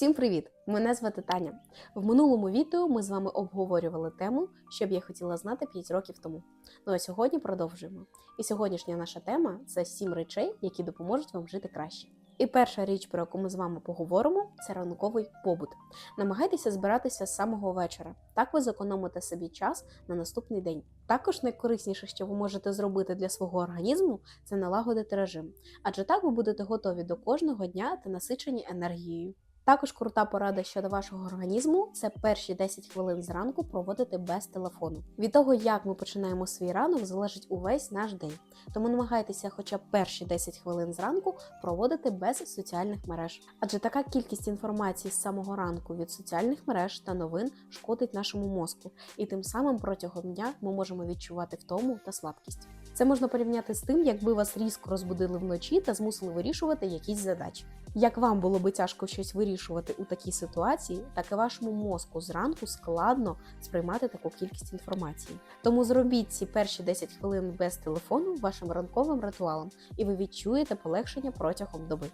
Всім привіт! Мене звати Таня. В минулому відео ми з вами обговорювали тему, що б я хотіла знати 5 років тому. Ну а сьогодні продовжуємо. І сьогоднішня наша тема це 7 речей, які допоможуть вам жити краще. І перша річ, про яку ми з вами поговоримо, це ранковий побут. Намагайтеся збиратися з самого вечора. Так ви зекономите собі час на наступний день. Також найкорисніше, що ви можете зробити для свого організму, це налагодити режим. Адже так ви будете готові до кожного дня та насичені енергією. Також крута порада щодо вашого організму це перші 10 хвилин зранку проводити без телефону. Від того, як ми починаємо свій ранок, залежить увесь наш день. Тому намагайтеся хоча б перші 10 хвилин зранку проводити без соціальних мереж. Адже така кількість інформації з самого ранку від соціальних мереж та новин шкодить нашому мозку, і тим самим протягом дня ми можемо відчувати втому та слабкість. Це можна порівняти з тим, якби вас різко розбудили вночі та змусили вирішувати якісь задачі. Як вам було би тяжко щось вирішувати у такій ситуації, так і вашому мозку зранку складно сприймати таку кількість інформації. Тому зробіть ці перші 10 хвилин без телефону вашим ранковим ритуалом, і ви відчуєте полегшення протягом доби.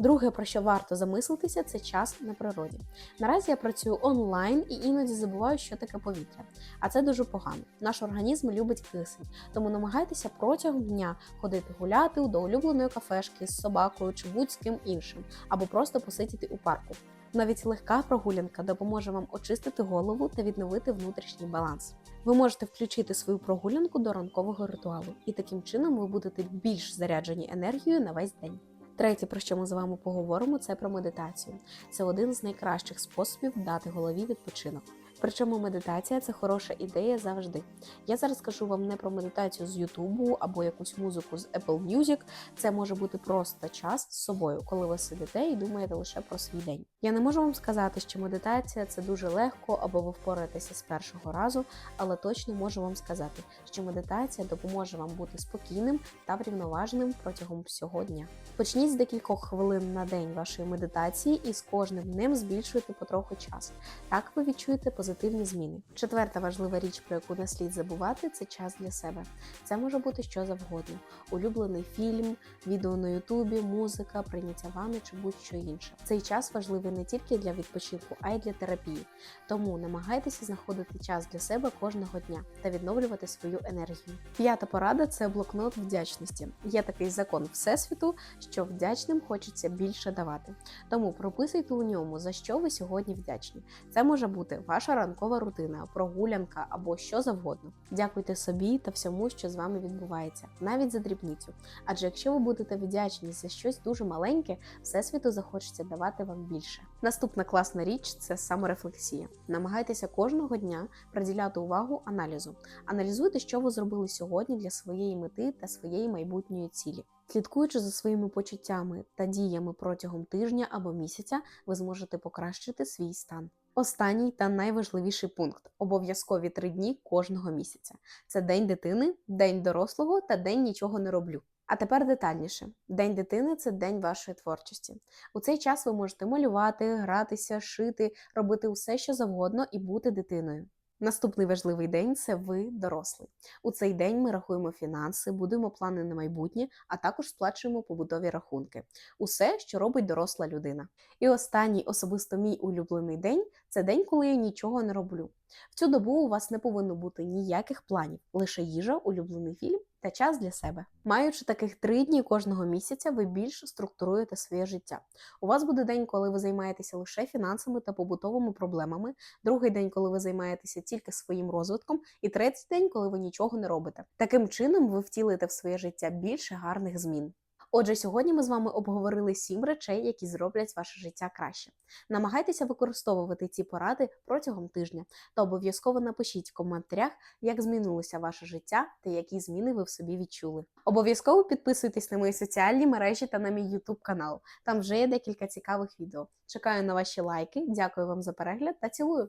Друге, про що варто замислитися, це час на природі. Наразі я працюю онлайн і іноді забуваю, що таке повітря. А це дуже погано. Наш організм любить кисень, тому намагайтеся протягом дня ходити гуляти до улюбленої кафешки з собакою чи будь з ким іншим, або просто посидіти у парку. Навіть легка прогулянка допоможе вам очистити голову та відновити внутрішній баланс. Ви можете включити свою прогулянку до ранкового ритуалу, і таким чином ви будете більш заряджені енергією на весь день. Третє, про що ми з вами поговоримо, це про медитацію. Це один з найкращих способів дати голові відпочинок. Причому медитація це хороша ідея завжди. Я зараз кажу вам не про медитацію з Ютубу або якусь музику з Apple Music. Це може бути просто час з собою, коли ви сидите і думаєте лише про свій день. Я не можу вам сказати, що медитація це дуже легко або ви впораєтеся з першого разу, але точно можу вам сказати, що медитація допоможе вам бути спокійним та врівноваженим протягом всього дня. Почніть з декількох хвилин на день вашої медитації і з кожним днем збільшуйте потроху час. Так ви відчуєте позитивні зміни. Четверта важлива річ, про яку не слід забувати, це час для себе. Це може бути що завгодно: улюблений фільм, відео на Ютубі, музика, прийняття ванни чи будь-що інше. Цей час важливий не тільки для відпочинку, а й для терапії. Тому намагайтеся знаходити час для себе кожного дня та відновлювати свою енергію. П'ята порада це блокнот вдячності. Є такий закон всесвіту, що вдячним хочеться більше давати. Тому прописуйте у ньому, за що ви сьогодні вдячні. Це може бути ваша ранкова рутина, прогулянка або що завгодно. Дякуйте собі та всьому, що з вами відбувається, навіть за дрібницю. Адже якщо ви будете вдячні за щось дуже маленьке, всесвіту захочеться давати вам більше. Наступна класна річ це саморефлексія. Намагайтеся кожного дня приділяти увагу аналізу. Аналізуйте, що ви зробили сьогодні для своєї мети та своєї майбутньої цілі. Слідкуючи за своїми почуттями та діями протягом тижня або місяця, ви зможете покращити свій стан. Останній та найважливіший пункт обов'язкові три дні кожного місяця: це день дитини, день дорослого та день нічого не роблю. А тепер детальніше: День дитини це день вашої творчості. У цей час ви можете малювати, гратися, шити, робити усе, що завгодно, і бути дитиною. Наступний важливий день це ви дорослий. У цей день ми рахуємо фінанси, будуємо плани на майбутнє, а також сплачуємо побутові рахунки. Усе, що робить доросла людина. І останній особисто мій улюблений день це день, коли я нічого не роблю. В цю добу у вас не повинно бути ніяких планів, лише їжа, улюблений фільм та час для себе. Маючи таких три дні кожного місяця, ви більш структуруєте своє життя. У вас буде день, коли ви займаєтеся лише фінансами та побутовими проблемами, другий день, коли ви займаєтеся тільки своїм розвитком, і третій день, коли ви нічого не робите. Таким чином ви втілите в своє життя більше гарних змін. Отже, сьогодні ми з вами обговорили сім речей, які зроблять ваше життя краще. Намагайтеся використовувати ці поради протягом тижня та обов'язково напишіть в коментарях, як змінилося ваше життя та які зміни ви в собі відчули. Обов'язково підписуйтесь на мої соціальні мережі та на мій YouTube канал. Там вже є декілька цікавих відео. Чекаю на ваші лайки. Дякую вам за перегляд та цілую!